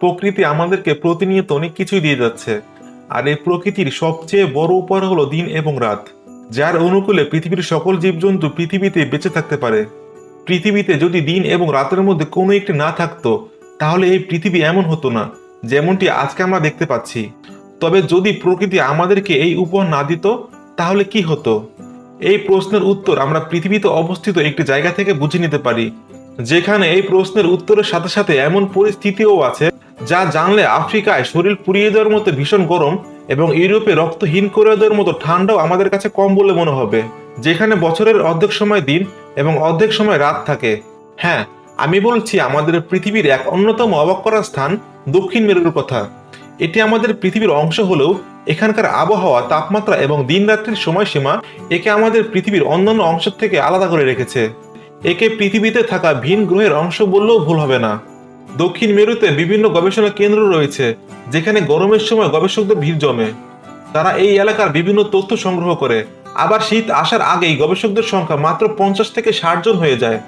প্রকৃতি আমাদেরকে প্রতিনিয়ত অনেক কিছুই দিয়ে যাচ্ছে। আর এই প্রকৃতির সবচেয়ে বড় উপহার হলো দিন এবং রাত, যার অনুকূলে পৃথিবীর সকল জীবজন্তু পৃথিবীতে বেঁচে থাকতে পারে। পৃথিবীতে যদি দিন এবং রাতের মধ্যে কোনো একটি না থাকতো, তাহলে এই পৃথিবী এমন হতো না, যেমনটি আজকে আমরা দেখতে পাচ্ছি। তবে যদি প্রকৃতি আমাদেরকে এই উপহার না দিত, তাহলে কি হতো? এই প্রশ্নের উত্তর আমরা পৃথিবীতে অবস্থিত একটি জায়গা থেকে বুঝে নিতে পারি, যেখানে এই প্রশ্নের উত্তরের সাথে সাথে এমন পরিস্থিতিও আছে যা জানলে আফ্রিকায় শরীর পুড়িয়ে দেওয়ার মতো ভীষণ গরম এবং ইউরোপে রক্তহীন করে দেওয়ার মতো ঠান্ডাও আমাদের কাছে কম বলে মনে হবে। যেখানে বছরের অর্ধেক সময় দিন এবং অর্ধেক সময় রাত থাকে। হ্যাঁ আমি বলছি আমাদের পৃথিবীর এক অন্যতম অবাক করার স্থান দক্ষিণ মেরুর কথা। এটি আমাদের পৃথিবীর অংশ হলেও এখানকার আবহাওয়া, তাপমাত্রা এবং দিন রাত্রির সময়সীমা একে আমাদের পৃথিবীর অন্যান্য অংশের থেকে আলাদা করে রেখেছে। একে পৃথিবীতে থাকা ভিন গ্রহের অংশ বললেও ভুল হবে না। দক্ষিণ মেরুতে বিভিন্ন গবেষণা কেন্দ্র রয়েছে, যেখানে গরমের সময় গবেষকদের ভিড় জমে। তারা এই এলাকার বিভিন্ন তথ্য সংগ্রহ করে। আবার শীত আসার আগেই গবেষকদের সংখ্যা মাত্র পঞ্চাশ থেকে ষাট জন হয়ে যায়।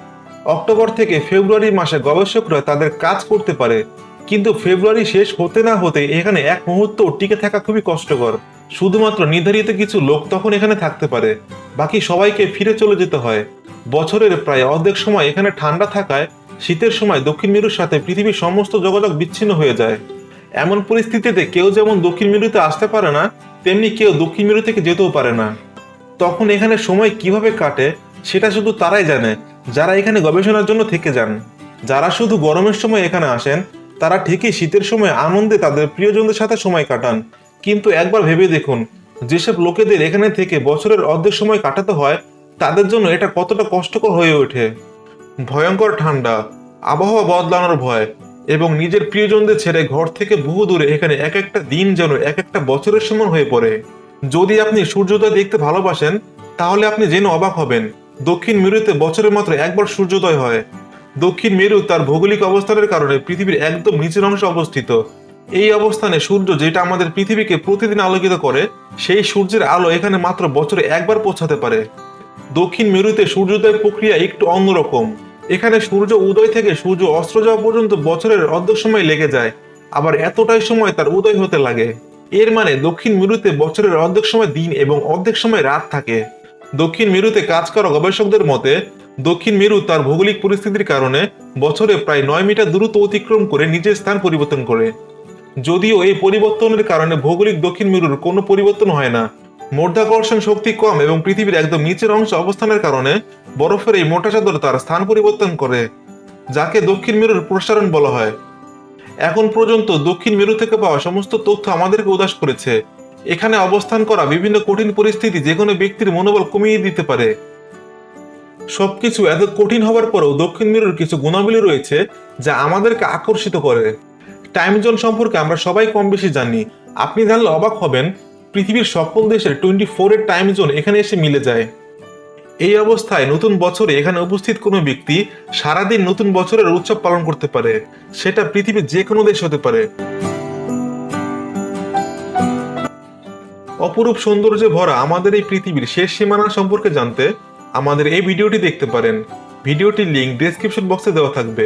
অক্টোবর থেকে ফেব্রুয়ারি মাসে গবেষকরা তাদের কাজ করতে পারে। কিন্তু ফেব্রুয়ারি শেষ হতে না হতে এখানে এক মুহূর্ত টিকে থাকা খুবই কষ্টকর। শুধুমাত্র নির্ধারিত কিছু লোক তখন এখানে থাকতে পারে। বাকি সবাইকে ফিরে চলে যেতে হয়। বছরের প্রায় অর্ধেক সময় এখানে ঠান্ডা থাকায় শীতের সময় দক্ষিণ মেরুর সাথে পৃথিবীর সমস্ত যোগাযোগ বিচ্ছিন্ন হয়ে যায়। এমন পরিস্থিতিতে কেউ যেমন দক্ষিণ মেরুতে আসতে পারে না, তেমনি কেউ দক্ষিণ মেরু থেকে যেতেও পারে না। তখন এখানে সময় কীভাবে কাটে, সেটা শুধু তারাই জানে। যারা এখানে গবেষণার জন্য থেকে যান, যারা শুধু গরমের সময় এখানে আসেন, তারা ঠিকই শীতের সময় আনন্দে তাদের প্রিয়জনদের সাথে সময় কাটান। কিন্তু একবার ভেবে দেখুন, যেসব লোকেদের এখানে থেকে বছরের অর্ধেক সময় কাটাতে হয়, তাদের জন্য এটা কতটা কষ্টকর হয়ে ওঠে। ভয়ঙ্কর ঠান্ডা, আবহাওয়া বদলানোর ভয় এবং নিজের প্রিয়জনদের ছেড়ে ঘর থেকে বহু দূরে এখানে এক একটা দিন যেন এক একটা বছরের সমান হয়ে পড়ে। যদি আপনি সূর্যোদয় দেখতে ভালোবাসেন, তাহলে আপনি জেনে অবাক হবেন। দক্ষিণ মেরুতে বছরে মাত্র একবার সূর্যোদয় হয়। দক্ষিণ মেরু তার ভৌগোলিক অবস্থানের কারণে পৃথিবীর একদম নিচের অংশে অবস্থিত। এই অবস্থানে সূর্য যেটা আমাদের পৃথিবীকে প্রতিদিন আলোকিত করে, সেই সূর্যের আলো এখানে মাত্র বছরে একবার পৌঁছাতে পারে। দক্ষিণ মেরুতে সূর্যোদয় প্রক্রিয়া একটু অন্যরকম। এখানে সূর্য উদয় থেকে সূর্য অস্ত্র যাওয়া পর্যন্ত বছরের অর্ধেক সময় লেগে যায়, আবার এতটাই সময় তার উদয় হতে লাগে। এর মানে দক্ষিণ মেরুতে বছরের অর্ধেক সময় দিন এবং অর্ধেক সময় রাত থাকে। দক্ষিণ মেরুতে কাজ করা গবেষকদের মতে, দক্ষিণ মেরু তার ভৌগোলিক পরিস্থিতির কারণে বছরে প্রায় নয় মিটার দূরত্ব অতিক্রম করে নিজের স্থান পরিবর্তন করে। যদিও এই পরিবর্তনের কারণে ভৌগোলিক দক্ষিণ মেরুর কোনো পরিবর্তন হয় না মধ্যাকর্ষণ শক্তি কম এবং পৃথিবীর একদম নিচের অংশে অবস্থানের কারণে বরফের এই মোটা চাদর তার স্থান পরিবর্তন করে, যাকে দক্ষিণ মেরুর প্রসারণ বলা হয়। এখন পর্যন্ত দক্ষিণ মেরু থেকে পাওয়া সমস্ত তথ্য আমাদেরকে উদাস করেছে। এখানে অবস্থান করা বিভিন্ন কঠিন পরিস্থিতি যে কোনো ব্যক্তির মনোবল কমিয়ে দিতে পারে। সবকিছু এত কঠিন হওয়ার পরেও দক্ষিণ মেরুর কিছু গুণাবলী রয়েছে যা আমাদেরকে আকর্ষিত করে। টাইম জোন সম্পর্কে আমরা সবাই কম বেশি জানি। আপনি জানলে অবাক হবেন পৃথিবীর সকল দেশের টোয়েন্টি ফোরের টাইম জোন এখানে এসে মিলে যায়। এই অবস্থায় নতুন বছরে এখানে উপস্থিত কোনো ব্যক্তি সারাদিন নতুন বছরের উৎসব পালন করতে পারে। সেটা পৃথিবীর যে কোনো দেশ হতে পারে। অপরূপ সৌন্দর্যে ভরা আমাদের এই পৃথিবীর শেষ সীমানা সম্পর্কে জানতে আমাদের এই ভিডিওটি দেখতে পারেন। ভিডিওটির লিঙ্ক ডেসক্রিপশন বক্সে দেওয়া থাকবে।